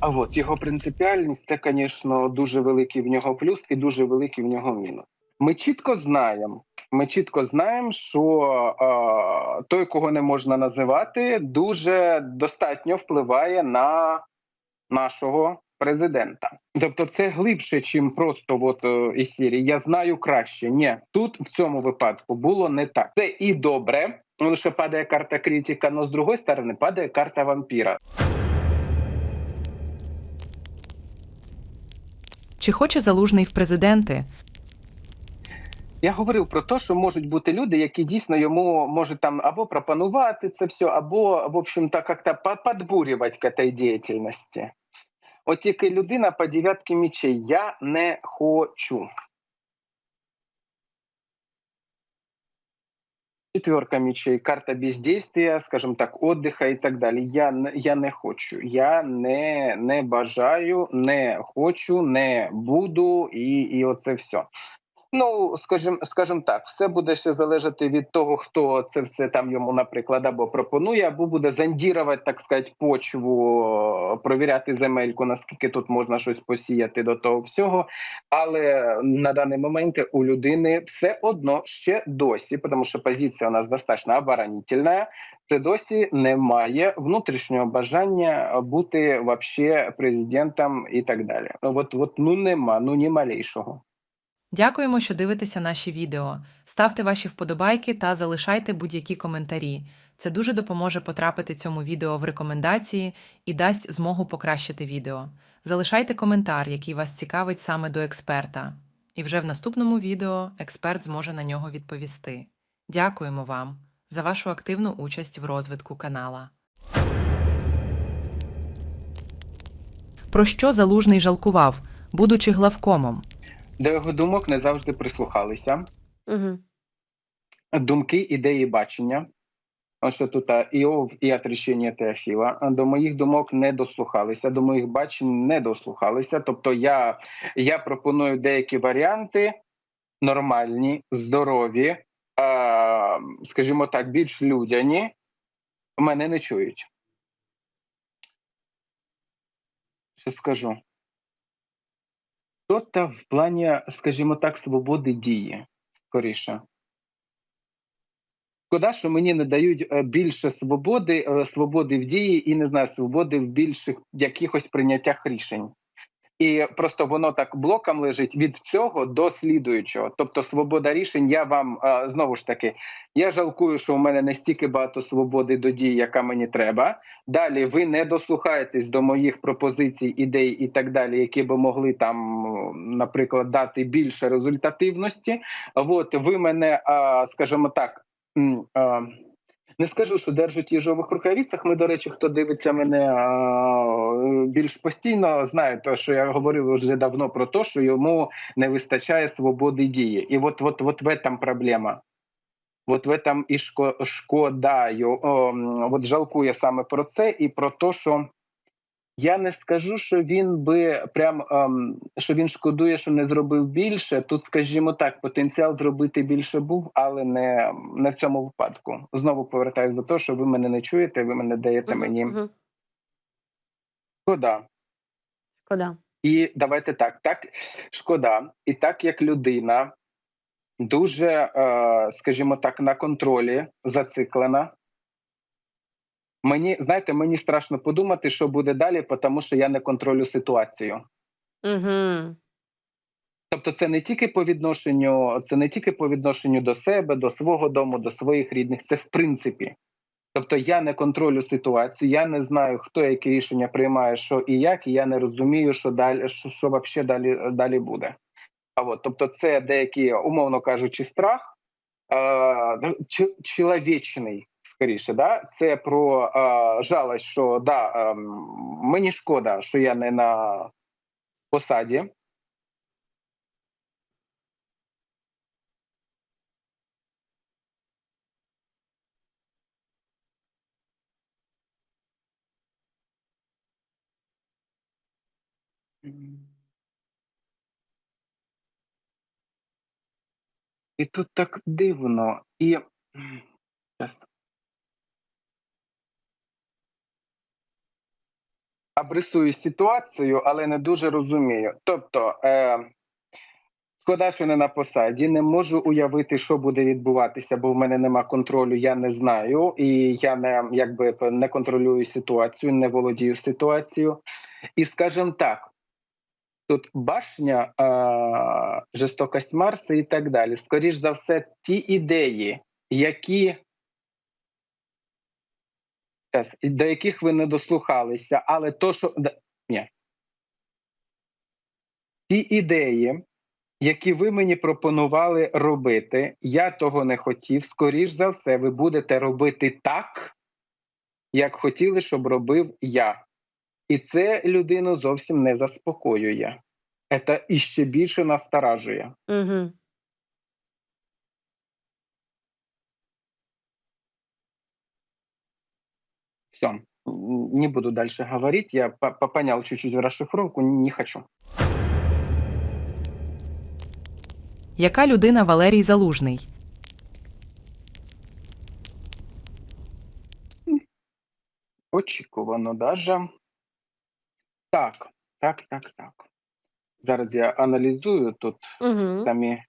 А от його принципіальність це, звісно, дуже великий в нього плюс і дуже великий в нього мінус. Ми чітко знаємо. Ми чітко знаємо, що е, той, кого не можна називати, дуже достатньо впливає на нашого президента. Тобто, це глибше, чим просто от е, із серії Я знаю краще. Ні, тут в цьому випадку було не так. Це і добре, що падає карта критика, але з другої сторони падає карта вампіра. Чи хоче залужний в президенти? Я говорив про те, що можуть бути люди, які дійсно йому можуть там або пропонувати це все, або в общем-то як-то підбурювати к этой діяльності. От тільки людина по дев'ятки мічей я не хочу. Четверка мечей, карта бездействия, скажем так, отдыха і так далі. Я, не- я не хочу. Я не, не бажаю, не хочу, не буду, і, і оце все. Ну, скажімо, скажімо так, все буде ще залежати від того, хто це все там йому, наприклад, або пропонує, або буде зондірувати, так сказати, почву, провіряти земельку, наскільки тут можна щось посіяти до того всього. Але на даний момент у людини все одно ще досі, тому що позиція у нас достатньо оборонительна, це досі немає внутрішнього бажання бути вообще президентом і так далі. От, от ну нема, ну ні малейшого. Дякуємо, що дивитеся наші відео. Ставте ваші вподобайки та залишайте будь-які коментарі. Це дуже допоможе потрапити цьому відео в рекомендації і дасть змогу покращити відео. Залишайте коментар, який вас цікавить саме до експерта. І вже в наступному відео експерт зможе на нього відповісти. Дякуємо вам за вашу активну участь в розвитку канала. Про що залужний жалкував, будучи главкомом? До його думок не завжди прислухалися. Угу. Думки, ідеї, бачення. Ось що тут Іов і отречення Теофіла. До моїх думок не дослухалися, до моїх бачень не дослухалися. Тобто, я, я пропоную деякі варіанти нормальні, здорові, е, скажімо так, більш людяні. Мене не чують. Що скажу? Що-то в плані, скажімо так, свободи дії, скоріше. Шкода, що мені не дають е, більше свободи, е, свободи в дії і не знаю, свободи в більших якихось прийняттях рішень. І просто воно так блоком лежить від цього до слідуючого. Тобто, свобода рішень, я вам е, знову ж таки, я жалкую, що у мене не стільки багато свободи до дії, яка мені треба. Далі ви не дослухаєтесь до моїх пропозицій, ідей і так далі, які би могли там, е, наприклад, дати більше результативності. От ви мене, е, скажімо так. Не скажу, що держать їжових рукавицях. Ми, до речі, хто дивиться мене більш постійно, знає, те, що я говорив вже давно про те, що йому не вистачає свободи дії. І от, от, от в этом проблема. От в этом і шко, шкода, от жалкує саме про це і про те, що я не скажу, що він би прям ем, що він шкодує, що не зробив більше. Тут, скажімо так, потенціал зробити більше був, але не, не в цьому випадку. Знову повертаюся до того, що ви мене не чуєте, ви мене даєте мені Угу. шкода. Шкода. І давайте так, так шкода, і так як людина дуже, е, скажімо так, на контролі зациклена. Мені знаєте, мені страшно подумати, що буде далі, тому що я не контролю ситуацію. Угу. Тобто, це не тільки по відношенню, це не тільки по відношенню до себе, до свого дому, до своїх рідних. Це в принципі. Тобто я не контролю ситуацію, я не знаю, хто яке рішення приймає, що і як, і я не розумію, що далі, що, що вообще далі, далі буде. А от, тобто, це деякий, умовно кажучи, страх е, чоловічний, скоріше, да? це про е, жалость, що да, е, мені шкода, що я не на посаді. І тут так дивно. І м, щас. абрисую ситуацію, але не дуже розумію. Тобто, е, шкода, що не на посаді, не можу уявити, що буде відбуватися, бо в мене нема контролю, я не знаю, і я не якби не контролюю ситуацію, не володію ситуацією. І скажімо так. Тут башня, е, жорстокость Марса і так далі. Скоріш за все, ті ідеї, які Щас, до яких ви не дослухалися, але то, що ні. ті ідеї, які ви мені пропонували робити, я того не хотів. Скоріш за все, ви будете робити так, як хотіли, щоб робив я. І це людину зовсім не заспокоює. Це іще більше насторажує. Угу. Все, не буду дальше говорить. Я по- по- понял чуть-чуть расшифровку, не хочу. Яка людина Валерій Залужний? Очікувано даже. Так, так, так, так. Зараз я аналізую тут Угу. самі,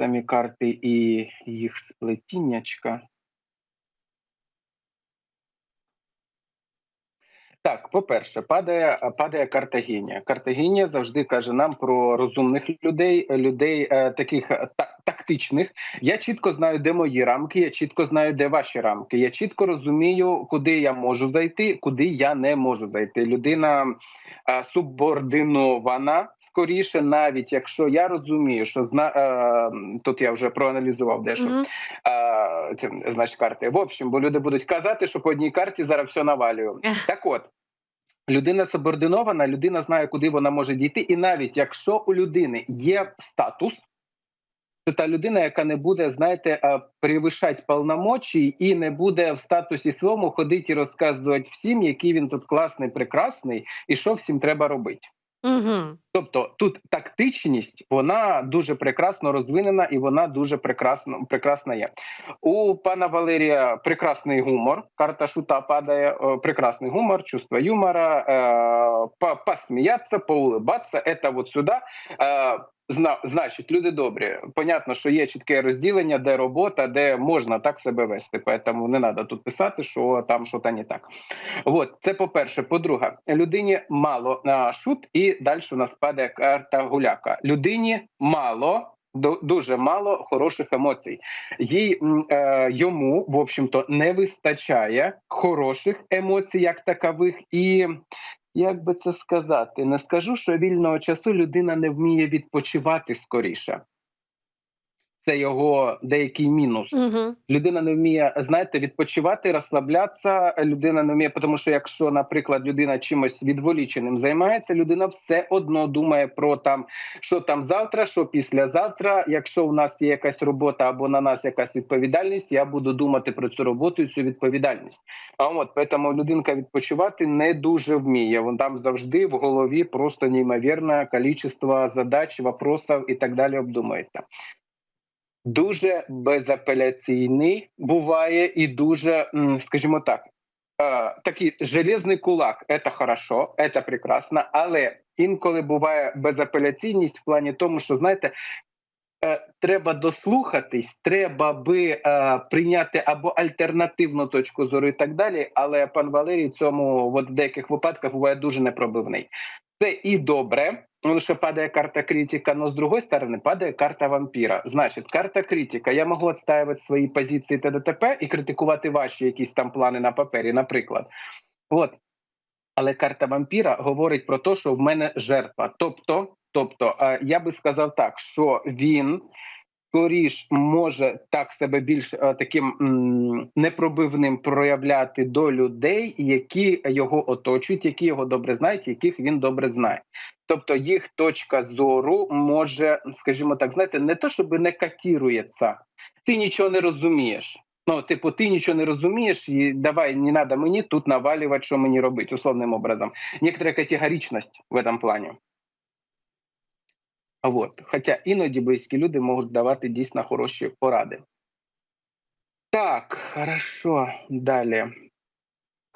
самі карти і їх сплетіннячка. Так, по-перше, падає, падає Картагінія. Картагінія завжди каже нам про розумних людей, людей е, таких так. та- тактичних. Я чітко знаю, де мої рамки, я чітко знаю, де ваші рамки. Я чітко розумію, куди я можу зайти, куди я не можу зайти. Людина е, субординована скоріше, навіть якщо я розумію, що зна е, тут я вже проаналізував дещо. Угу. А, це значить карти. В общем, бо люди будуть казати, що по одній карті зараз все навалюю. Так от. Людина субординована, людина знає, куди вона може дійти, і навіть якщо у людини є статус, це та людина, яка не буде, знаєте, перевищати повномочі і не буде в статусі своєму ходити і розказувати всім, який він тут класний, прекрасний, і що всім треба робити. Угу. Тобто тут тактичність вона дуже прекрасно розвинена і вона дуже прекрасно прекрасна є. У пана Валерія прекрасний гумор. Карта шута падає. Прекрасний гумор, чувство юмора, е, посміятися, поулибатися. Це от сюди. Е, Зна, значить, люди добрі. Понятно, що є чітке розділення, де робота, де можна так себе вести. Тому не треба тут писати, що там щось не так. От це по-перше. По-друге, людині мало а, шут, і далі у нас падає карта гуляка. Людині мало. Дуже мало хороших емоцій. Їй е, йому, в общем-то, не вистачає хороших емоцій, як такових, і як би це сказати, не скажу, що вільного часу людина не вміє відпочивати скоріше. Це його деякий мінус Угу. людина не вміє знаєте, відпочивати, розслаблятися. Людина не вміє, тому що якщо, наприклад, людина чимось відволіченим займається, людина все одно думає про там, що там завтра, що післязавтра. Якщо у нас є якась робота або на нас якась відповідальність, я буду думати про цю роботу і цю відповідальність. А от тому людинка відпочивати не дуже вміє. Вон там завжди в голові просто неймовірне кількість задач, вопросів і так далі обдумується дуже безапеляційний буває і дуже, скажімо так, такий железний кулак. Це хорошо, це прекрасно, але інколи буває безапеляційність в плані тому, що знаєте. е, Треба дослухатись, треба би е, прийняти або альтернативну точку зору і так далі. Але пан Валерій цьому в деяких випадках буває дуже непробивний. Це і добре, тому що падає карта критика, но з другої сторони падає карта вампіра. Значить, карта критика. Я можу відстаювати свої позиції ТДТП і критикувати ваші якісь там плани на папері, наприклад. От. Але карта вампіра говорить про те, що в мене жертва. Тобто, тобто, я би сказав так, що він скоріш може так себе більш е, таким непробивним проявляти до людей, які його оточують, які його добре знають, яких він добре знає. Тобто їх точка зору може, скажімо так, знаєте, не то, щоб не катірується, ти нічого не розумієш. Ну, типу, ти нічого не розумієш, і давай не треба мені тут навалювати, що мені робити, условним образом. Некоторая категоричність в этом плані. Вот. Хоча іноді близькі люди можуть давати дійсно хороші поради. Так, хорошо. Далі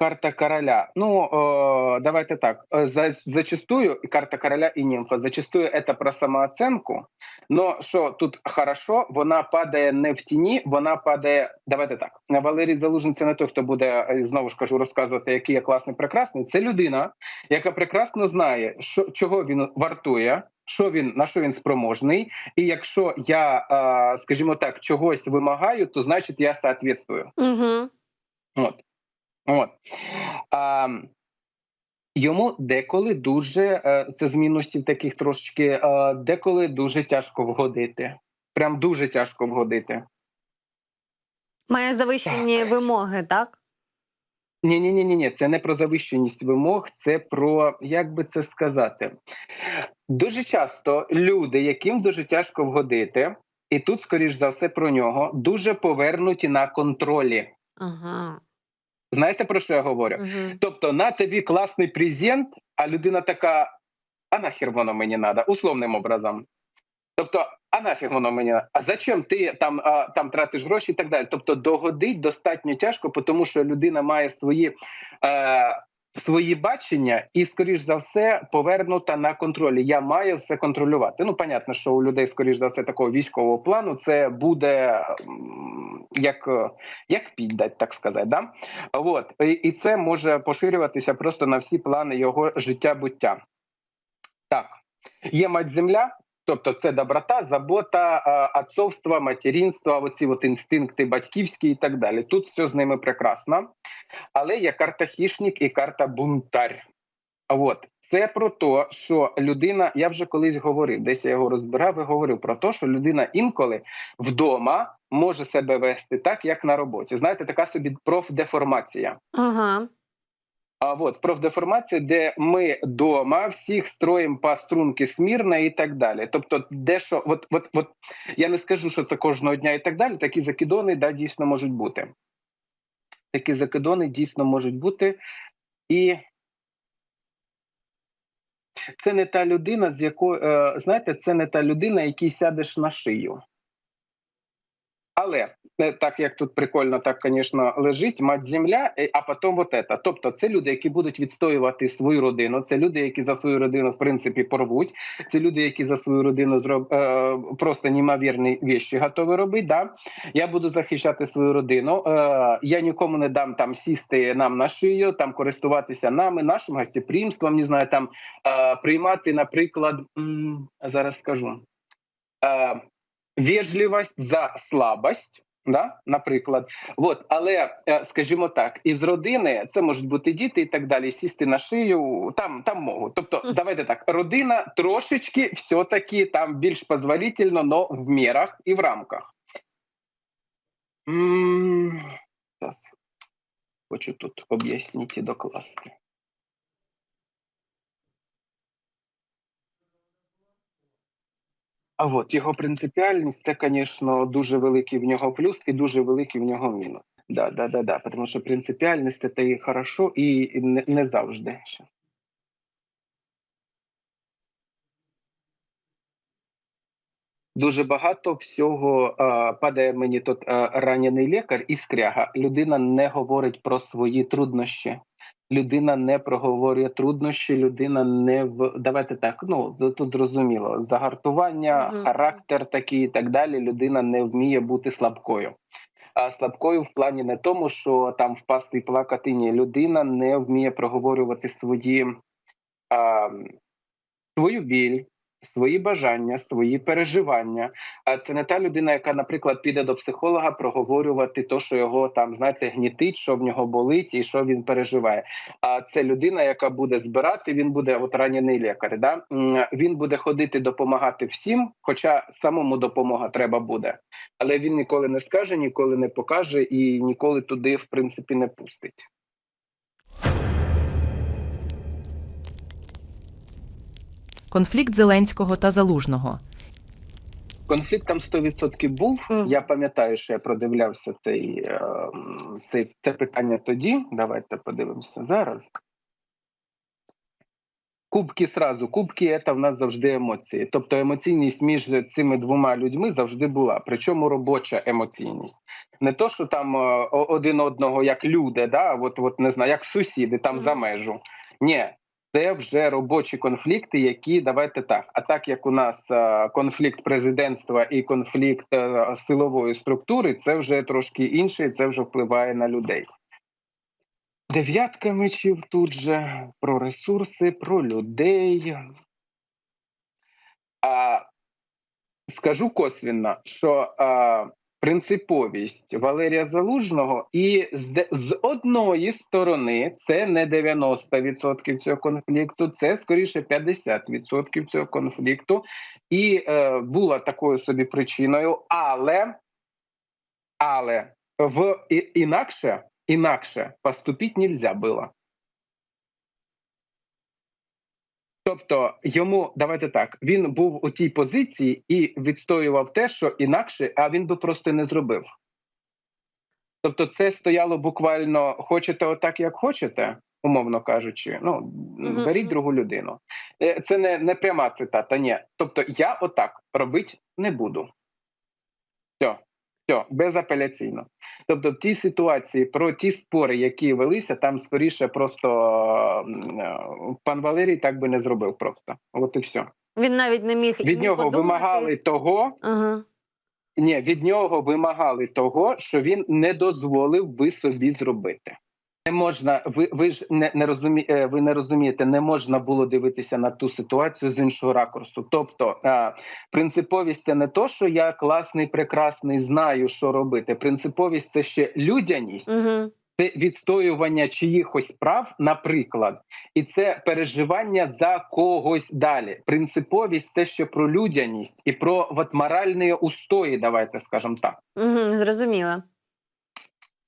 Карта короля. Ну, э, давайте так. Э, За, зачастую и карта короля и нимфа. Зачастую это про самооценку. Но що тут хорошо, вона падає не в тіні, вона падає. Давайте так. Валерій Залужин це не той, хто буде е, знову ж кажу розказувати, який я класний, прекрасний. Це людина, яка прекрасно знає, що чого він вартує. Що він на що він спроможний, і якщо я, е, скажімо так, чогось вимагаю, то значить я соответствую. Угу. От. От. А, йому деколи дуже, е, це з мінусів таких трошечки, е, деколи дуже тяжко вгодити. Прям дуже тяжко вгодити. Має завищені вимоги, так? Ні, ні, ні, ні, ні, це не про завищеність вимог, це про як би це сказати. Дуже часто люди, яким дуже тяжко вгодити, і тут, скоріш за все, про нього, дуже повернуті на контролі. Ага. Знаєте про що я говорю? Угу. Тобто на тобі класний презент, а людина така: а нахер воно мені треба, условним образом. Тобто, а нафіг воно мені, а зачем ти там, а, там тратиш гроші і так далі. Тобто, догодить достатньо тяжко, тому що людина має свої. Е, Свої бачення, і скоріш за все повернута на контролі. Я маю все контролювати. Ну, понятно, що у людей, скоріш за все, такого військового плану це буде як, як піддать, так сказати. Да? От і, це може поширюватися просто на всі плани його життя-буття. Так, є мать земля, тобто це доброта, забота, е, отцовство, материнство, оці от інстинкти батьківські і так далі. Тут все з ними прекрасно. Але є карта хищник і карта бунтар. От це про те, що людина, я вже колись говорив, десь я його розбирав і говорив про те, що людина інколи вдома може себе вести так, як на роботі. Знаєте, така собі профдеформація. Ага. А от профдеформація, де ми вдома всіх строїмо по струнки смірно і так далі. Тобто, дещо, от, от, от я не скажу, що це кожного дня і так далі. Такі закидони да, дійсно можуть бути. Такі закидони дійсно можуть бути. І це не та людина, з якою, е, знаєте, це не та людина, якій сядеш на шию. Але е, так як тут прикольно, так, звісно, лежить мать земля, е, а потім вот это. Тобто, це люди, які будуть відстоювати свою родину. Це люди, які за свою родину в принципі порвуть. Це люди, які за свою родину зроб е, просто неймовірні вещі готові робити. Да? Я буду захищати свою родину. Я нікому не дам там сісти нам на шию, там користуватися нами, нашим гостеприимством, не знаю, там приймати, наприклад, зараз скажу. Вежливість за слабость. Да, наприклад, от, але е, скажімо так, із родини це можуть бути діти і так далі. Сісти на шию там, там можуть. Тобто, давайте так, родина трошечки все-таки там більш позволительно, но в мірах і в рамках. Зараз хочу тут об'яснити докласти. А от його принципіальність це, звісно, дуже великий в нього плюс і дуже великий в нього мінус. Да, да, да, да. Тому що принципіальність це і хорошо, і не, не завжди. Дуже багато всього е, падає мені тут е, ранений лікар і скряга. Людина не говорить про свої труднощі. Людина не проговорює труднощі, людина не в давайте так. Ну тут зрозуміло загартування, угу. характер такий і так далі. Людина не вміє бути слабкою. А слабкою в плані не тому, що там впасти і плакати. Ні, людина не вміє проговорювати свої а, свою біль, свої бажання, свої переживання. А це не та людина, яка, наприклад, піде до психолога проговорювати то, що його там знаєте, гнітить, що в нього болить і що він переживає. А це людина, яка буде збирати, він буде от ранений лікар. Да? Він буде ходити допомагати всім, хоча самому допомога треба буде. Але він ніколи не скаже, ніколи не покаже і ніколи туди, в принципі, не пустить. Конфлікт Зеленського та Залужного. Конфлікт там 100% був. Я пам'ятаю, що я продивлявся цей, е, цей це питання тоді. Давайте подивимося зараз. Кубки сразу. Кубки це в нас завжди емоції. Тобто емоційність між цими двома людьми завжди була. Причому робоча емоційність. Не то, що там е, один одного як люди, да, от, от не знаю, як сусіди там Мгм. за межу. Ні, це вже робочі конфлікти, які давайте так. А так як у нас е, конфлікт президентства і конфлікт е, силової структури, це вже трошки інше, і це вже впливає на людей. Дев'ятка мечів тут же про ресурси, про людей. А, скажу косвенно, що а, принциповість Валерія Залужного і з, з одної сторони це не 90% цього конфлікту, це скоріше 50% цього конфлікту, і е, була такою собі причиною, але, але в інакше, інакше поступити нельзя було. Тобто йому давайте так. Він був у тій позиції і відстоював те, що інакше, а він би просто не зробив. Тобто, це стояло буквально хочете отак, як хочете, умовно кажучи. Ну Мгм, беріть другу людину. Е, Це не, не пряма цитата. Ні. Тобто, я отак робити не буду. Все, все, безапеляційно. Тобто, в тій ситуації про ті спори, які велися, там скоріше просто е, пан Валерій так би не зробив просто. От і все. Він навіть не міг Від нього подумати. вимагали того. Ага. Ні, від нього вимагали того, що він не дозволив би собі зробити. Не можна, ви, ви ж не, не розумі, е, ви не розумієте, не можна було дивитися на ту ситуацію з іншого ракурсу. Тобто, а, принциповість це не то, що я класний, прекрасний, знаю, що робити. Принциповість це ще людяність, Угу. це відстоювання чиїхось прав, наприклад, і це переживання за когось далі. Принциповість це ще про людяність і про от, моральні устої, давайте скажемо так. Угу. Зрозуміла.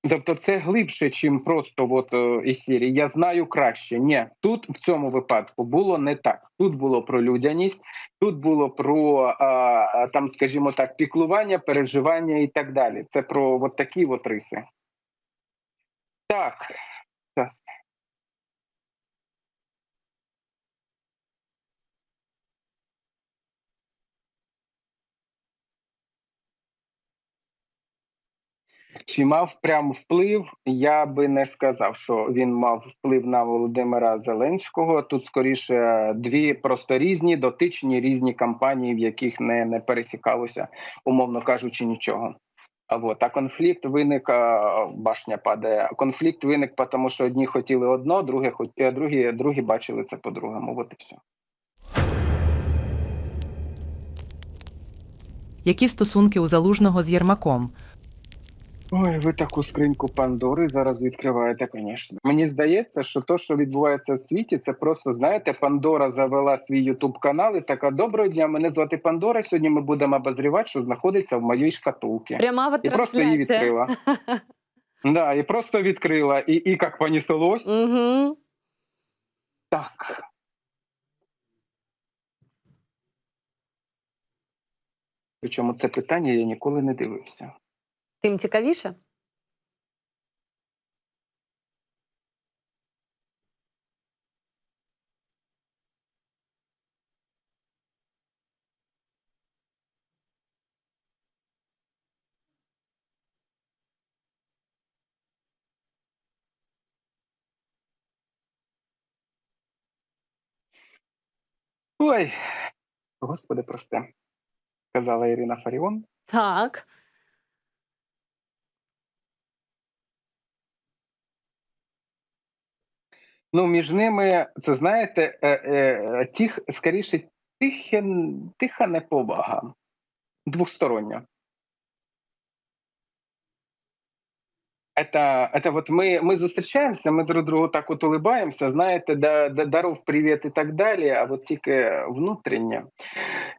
Тобто, це глибше, чим просто от, е, із серії Я знаю краще. Ні, тут в цьому випадку було не так. Тут було про людяність, тут було про а, там, скажімо так, піклування, переживання і так далі. Це про от такі от риси. Так. Чи мав прям вплив? Я би не сказав, що він мав вплив на Володимира Зеленського. Тут скоріше дві просто різні дотичні різні кампанії, в яких не, не пересікалося, умовно кажучи, нічого. А вот а конфлікт виник, а, башня падає. Конфлікт виник, тому що одні хотіли одно, хот- е, другі, другі бачили це по-другому. От і все. Які стосунки у залужного з Єрмаком? Ой, ви таку скриньку Пандори зараз відкриваєте, звісно. Мені здається, що то, що відбувається в світі, це просто знаєте, Пандора завела свій Ютуб канал і така доброго дня. Мене звати Пандора. Сьогодні ми будемо обозрівати, що знаходиться в моїй шкатулці. Пряма І просто її відкрила. Да, і просто відкрила. І, і як понеслось. Угу. Так. Причому це питання я ніколи не дивився. Тим цікавіше. Ой, господи, прости, казала Ірина Фаріон. Так. Ну, між ними, це знаєте, е, е, тих, скоріше, тихе, тиха неповага. Двостороння. Это, это вот мы, мы зустрічаємося, ми друг другу так от улибаємося, знаєте, да, да, даров привіт і так далі, а от тільки внутрішнє.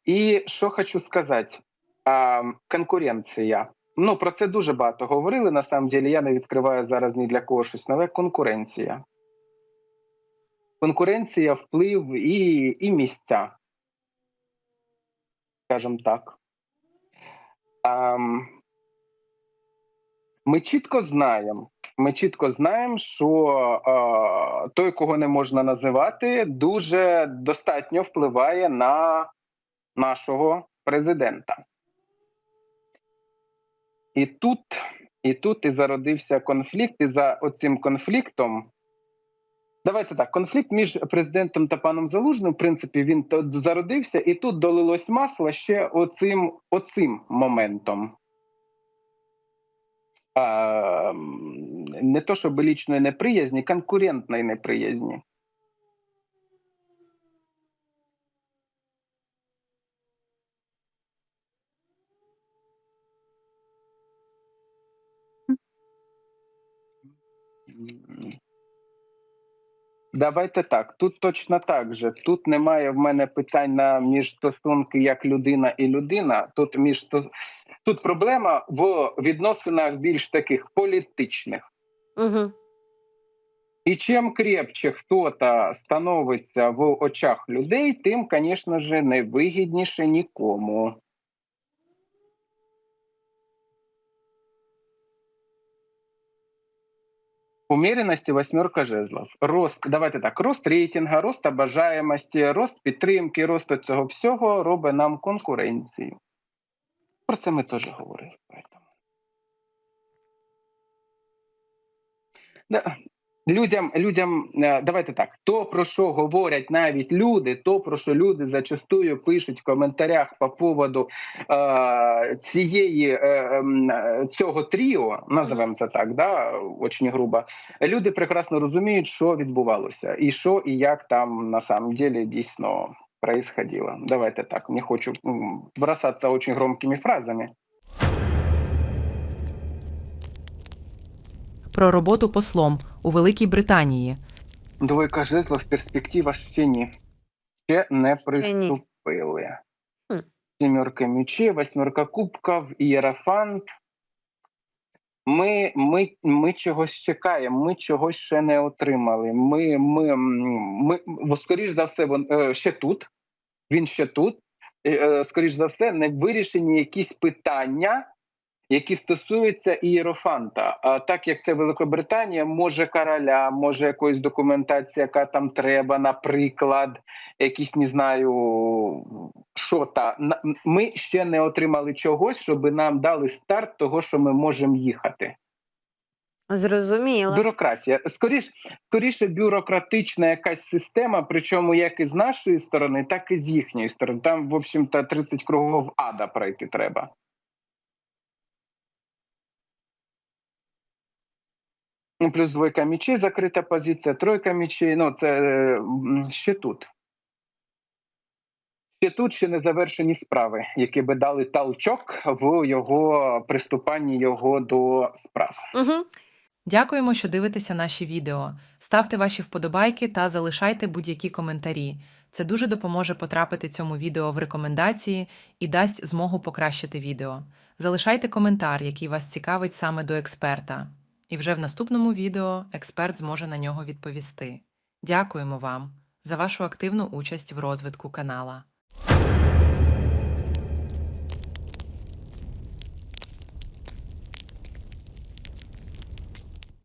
І що хочу сказати, а, конкуренція. Ну, про це дуже багато говорили, на самом деле, я не відкриваю зараз ні для кого щось нове. Конкуренція. Конкуренція, вплив і, і місця, скажімо так. Ам, ми чітко знаємо, Ми чітко знаємо, що е, той, кого не можна називати, дуже достатньо впливає на нашого президента. І тут, і тут і зародився конфлікт, і за оцим конфліктом. Давайте так, конфлікт між президентом та паном Залужним, в принципі, він зародився, і тут долилось масло ще оцим, оцим моментом. А, не то, щоб лічної неприязні, конкурентної неприязні. Давайте так. Тут точно так же. Тут немає в мене питань на між стосунки як людина і людина. Тут між тут проблема в відносинах більш таких політичних. Угу. І чим крепче хто-то становиться в очах людей, тим, звісно ж, невигідніше нікому. Умеренности восьмерка жезлов. Рост, давайте так, рост рейтинга, рост обажаємості, рост підтримки, рост цього всього робить нам конкуренцію. Про це ми теж говорили. Да. Людям, людям, е, давайте так, то про що говорять навіть люди, то про що люди зачастую пишуть в коментарях по поводу е, цієї е, ем, цього тріо, називаємо це так, да, очень грубо. Люди прекрасно розуміють, що відбувалося, і що і як там на самом деле дійсно происходило. Давайте так, не хочу м, бросатися очень громкими фразами. Про роботу послом у Великій Британії. Двойка жезлов, перспектива ще ні. Ще не приступили. Хм. Сімерка мечей, восьмерка кубків, ієрафант. Ми, ми, ми чогось чекаємо, ми чогось ще не отримали. Ми, ми, ми, ми скоріш за все, він е, ще тут. Він ще тут. Е, е, Скоріш за все, не вирішені якісь питання, які стосуються ієрофанта. А так як це Великобританія, може короля, може якоїсь документації, яка там треба, наприклад, якісь не знаю, що та ми ще не отримали чогось, щоб нам дали старт того, що ми можемо їхати. Зрозуміло. Бюрократія. Скоріш, скоріше бюрократична якась система, причому як і з нашої сторони, так і з їхньої сторони. Там, в общем-то, 30 кругов ада пройти треба. Ну, Плюс двойка мечей, закрита позиція, тройка мечей. Ну, це е, ще тут. Ще тут ще не завершені справи, які би дали толчок в його приступанні його до справ. Угу. Дякуємо, що дивитеся наші відео. Ставте ваші вподобайки та залишайте будь-які коментарі. Це дуже допоможе потрапити цьому відео в рекомендації і дасть змогу покращити відео. Залишайте коментар, який вас цікавить саме до експерта. І вже в наступному відео експерт зможе на нього відповісти. Дякуємо вам за вашу активну участь в розвитку канала.